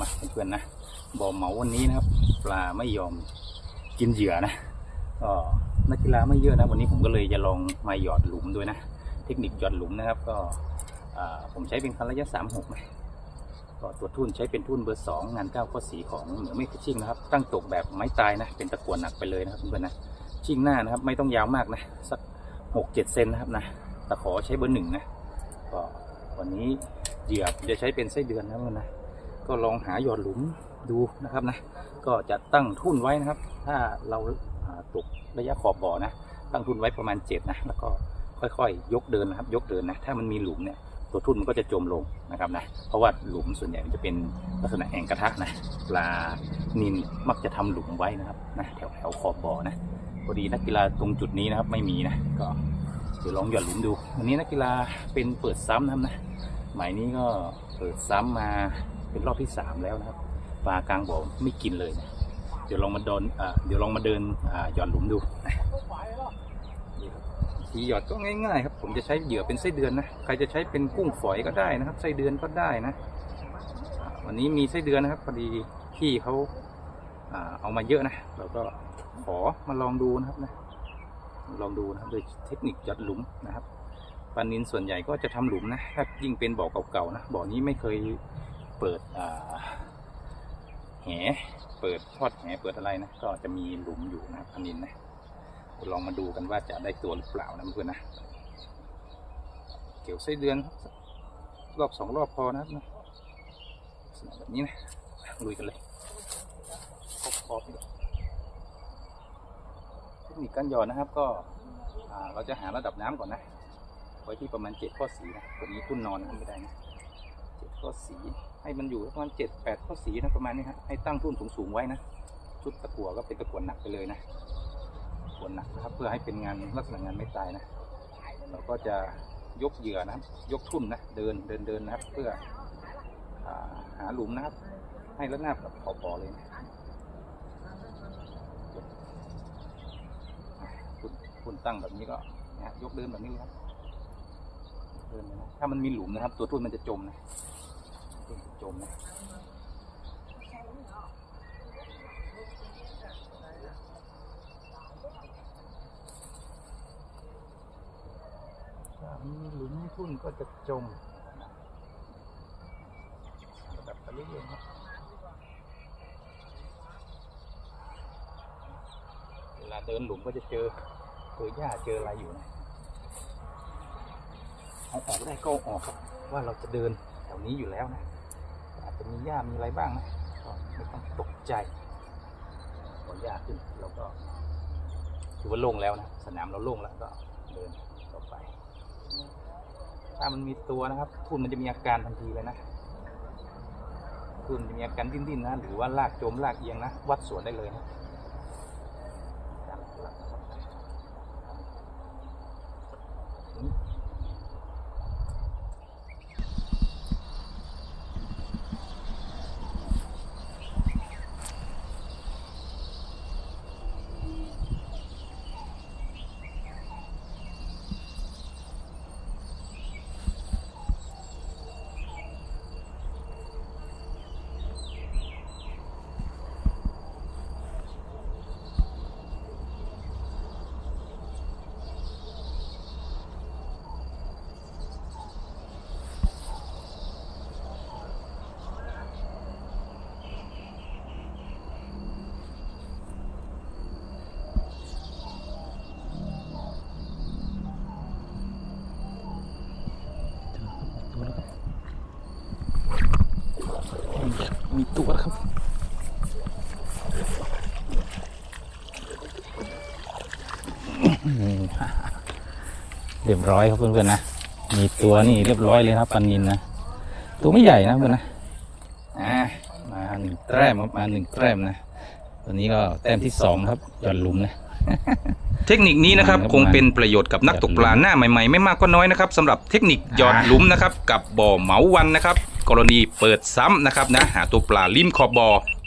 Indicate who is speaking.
Speaker 1: มาเพื่อนๆนะบ่อเหมาวันนี้นะครับ ปลาไม่ยอมกินเหยื่อนะก็นักกีฬาไม่เยอะนะ วันนี้ผมก็เลยจะลองมาหยอดหลุมด้วยนะ เทคนิคหยอดหลุมนะครับ ก็ผมใช้เป็นคันระยะสามหกนะก็ตัวทุ่นใช้เป็นทุ่นเบอร์สองงานเก้าข้อสีของเหนือไม่ฟิชชิ่งนะครับ ตั้งตกแบบไม้ตายนะ เป็นตะกั่วหนักไปเลยนะครับเพื่อนๆนะชิ่งหน้านะครับ ไม่ต้องยาวมากนะสักหกเจ็ดเซนนะครับนะตะขอใช้เบอร์หนึ่งนะก็วันนี้เหยื่อจะใช้เป็นไส้เดือนนะเพื่อนนะ ก็ลองหาหยอดหลุมดูนะครับนะ ก็จะตั้งทุ่นไว้นะครับ ถ้าเราตกระยะขอบบ่อนะ ตั้งทุนไว้ประมาณเจ็ดนะ แล้วก็ค่อยๆ ยกเดินนะครับ ยกเดินนะ ถ้ามันมีหลุมเนี่ย ตัวทุ่นมันก็จะจมลงนะครับนะ เพราะว่าหลุมส่วนใหญ่มันจะเป็นลักษณะแอ่งกระทะนะ ปลานินมักจะทำหลุมไว้นะครับนะแถวแถวๆขอบบ่อนะพอดีนักกีฬาตรงจุดนี้นะครับไม่มีนะ ก็เดี๋ยวลองหย่อนหลุมดู วันนี้นักกีฬาเป็นเปิดซ้ำนะครับนะ หมายนี้ก็เปิดซ้ำมา เป็นรอบที่สามแล้วนะครับปลากลางบ่อไม่กินเลยนะเดี๋ยวลองมาโดนอ่าเดี๋ยวลองมาเดินอ่าหย่อนหลุมดูทีหยอดก็ง่ายๆครับ ผมจะใช้เหยื่อเป็นไส้เดือนนะใครจะใช้เป็นกุ้งฝอยก็ได้นะครับไส้เดือนก็ได้นะ วันนี้มีไส้เดือนนะครับพอดีพี่เขาเอามาเยอะนะเราก็ขอมาลองดูนะครับนะลองดูนะครับโดยเทคนิคหยอดหลุมนะครับปลานินส่วนใหญ่ก็จะทำหลุมนะถ้ายิ่งเป็นบ่อเก่าๆนะบ่อนี้ไม่เคย เปิดแหเปิดทอดแหเปิดอะไรนะ ก็จะมีหลุมอยู่นะครับปลานินนะลองมาดูกันว่าจะได้ตัวหรือเปล่านะเพื่อนนะเกี่ยวไส้เดือนรอบสองรอบพอนะครับนะแบบนี้นะลุยกันเลยครบครบเทคนิคการหยอดนะครับ ก็เราจะหาระดับน้ำก่อนนะ ไว้ที่ประมาณเจ็ดข้อสีนะตัวนี้ทุ่นนอนนไม่ได้นะ เจ็สีให้มันอยู่ประมาณเจ็ดแปดข้อสีนะประมาณนี้ฮะให้ตั้งทุ่นสูงๆไว้นะชุดตะกั่วก็เป็นตะกั่วหนักไปเลยนะส่วนหนักนะครับเพื่อให้เป็นงานลักษณะงานไม่ตายนะ เราก็จะยกเหยื่อนะครับ ยกทุ่นนะเดินเดินเดินนะครับ เพื่อาหาหลุมนะครับ ให้ระนาบกับขอบบ่อเลยนะทุ่นทุ่นตั้งแบบนี้ก็นะฮะยกเดินแบบนี้ครับเดินนะถ้ามันมีหลุมนะครับ ตัวทุ่นมันจะจมนะ จมนะถ้ามีหลุมทุ่นก็จะจมระดับไปเรื่อยๆครับเวลาเดินหลุมก็จะเจอเจอหญ้าเจออะไรอยู่นะเอาออกได้ก็ออกครับ ว่าเราจะเดินแถวนี้อยู่แล้วนะ หญ้ามีอะไรบ้างนะก็ไม่ต้องตกใจพอหญ้าขึ้นเราก็ถือว่าโล่งแล้วนะสนามเราโล่งแล้วก็เดินต่อไป ถ้ามันมีตัวนะครับทุนมันจะมีอาการทันทีเลยนะทุนจะมีอาการดิ้นๆนะหรือว่าลากโจมลากเอียงนะวัดสวนได้เลยนะ มีตัวครับเรียบร้อยครับเพื่อนๆนะ มีตัวนี่เรียบร้อยเลยครับปันนินนะ ตัวไม่ใหญ่นะเพื่อนนะอ่ามาหนึ่งแต้มครับมาหนึ่งแต้มนะ ตัวนี้ก็แต้มที่สองครับหย่อนหลุมนะ
Speaker 2: เทคนิคนี้นะครับ
Speaker 1: ครับ
Speaker 2: คงเป็นประโยชน์กับนักตกปลาหน้าใหม่ๆ ไม่มากก็น้อยนะครับสำหรับเทคนิคหยอดหลุมนะครับกับบ่อเหมาวันนะครับ กรณีเปิดซ้ำนะครับนะหาตัวปลาริมขอบบ่อ